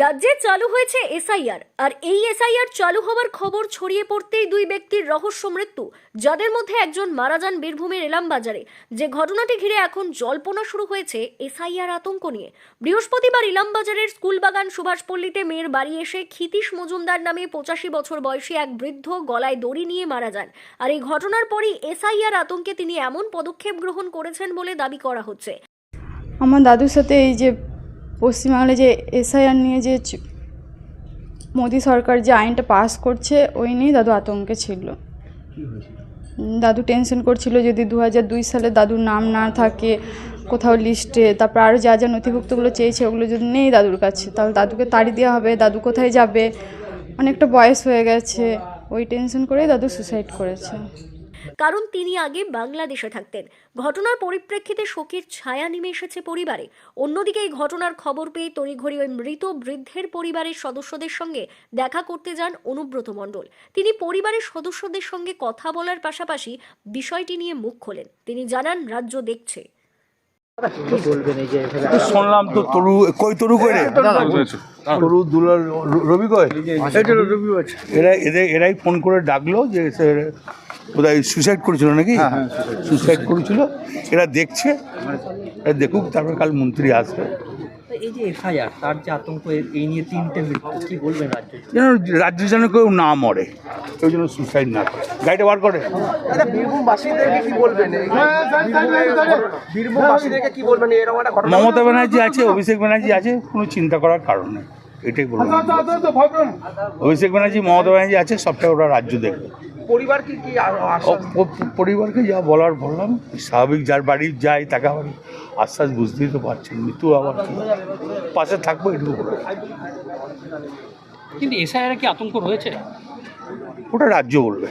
রাজ্যে চালু হয়েছে এসআইআর, আর এই এসআইআর চালু হওয়ার খবর ছড়িয়ে পড়তেই দুই ব্যক্তির রহস্য মৃত্যু, যাদের মধ্যে একজন মারা যান বীরভূমের এলাম বাজারে। যে ঘটনাটি ঘিরে এখন জল্পনা শুরু হয়েছে এসআইআর আতঙ্ক নিয়ে। বৃহস্পতিবার ইলাম বাজারের স্কুলবাগান সুভাষপল্লীতে মেয়ের বাড়ি এসে ক্ষিতীশ মজুমদার নামে পঁচাশি বছর বয়সী এক বৃদ্ধ গলায় দড়ি নিয়ে মারা যান। আর এই ঘটনার পরই এসআইআর আতঙ্কে তিনি এমন পদক্ষেপ গ্রহণ করেছেন বলে দাবি করা হচ্ছে। আমার দাদুর সাথে এই যে পশ্চিমবাংলায় যে এসআইআর নিয়ে যে মোদি সরকার যে আইনটা পাস করছে ওই নিয়েই দাদু আতঙ্কে ছিল। দাদু টেনশন করছিল যদি দু হাজার দুই সালে দাদুর নাম না থাকে কোথাও লিস্টে তারপর আরও যা যা নথিভুক্তগুলো চেয়েছে ওগুলো যদি নেই দাদুর কাছে তাহলে দাদুকে তাড়ি দেওয়া হবে দাদু কোথায় যাবে? অনেকটা বয়স হয়ে গেছে ওই টেনশন করেই দাদু সুসাইড করেছে। কারণ তিনি আগে বাংলাদেশে থাকতেন। ঘটনার পরিপ্রেক্ষিতে শোকের ছায়া নেমে এসেছে পরিবারে। অন্যদিকে এই ঘটনার খবর পেয়ে তড়িঘড়ি ওই মৃত বৃদ্ধের পরিবারের সদস্যদের সঙ্গে দেখা করতে যান অনুব্রত মণ্ডল। তিনি পরিবারের সদস্যদের সঙ্গে কথা বলার পাশাপাশি বিষয়টি নিয়ে মুখ খোলেন। তিনি জানান রাজ্য দেখছে। শুনলাম তো তরু কই তরু কই রে? তরু দুলার র- রবি কই? এরা এদের এরাই ফোন করে ডাকলো যে বোধহয় সুসাইড করেছিল নাকি? সুসাইড করেছিল। এরা দেখছে এরা দেখুক তারপর কাল মন্ত্রী আসবে। এই যে এফআইআর তার যে আতঙ্ক এই নিয়ে তিনটে মৃত্যু কি বলবেন রাজ্য যেন রাজ্য যেন কেউ না মরে কেউ যেন সুসাইড না করে। গাড়িটা বার করে। আচ্ছা বীরভূমবাসীদেরকে কি বলবেন? এই বীরভূমে- বীরভূমবাসীদেরকে কি বলবেন? এরকম একটা ঘটনা মমতা ব্যানার্জি আছে অভিষেক ব্যানার্জি আছে কোনো চিন্তা করার কারণ নেই। এটাই বলব। অভিষেক ব্যানার্জি মমতা ব্যানার্জি আছে সবটা ওরা রাজ্য দেখবে। কি পরিবারকে যা বলার বললাম স্বাভাবিক যার বাড়ি যায় তাকে আবার আশ্বাস বুঝতেই তো পারছেন মৃত্যু আবার কি? পাশে থাকব এটুকু বলে। কিন্তু এসআইআর কি আতঙ্ক রয়েছে? ওটা রাজ্য বলবে।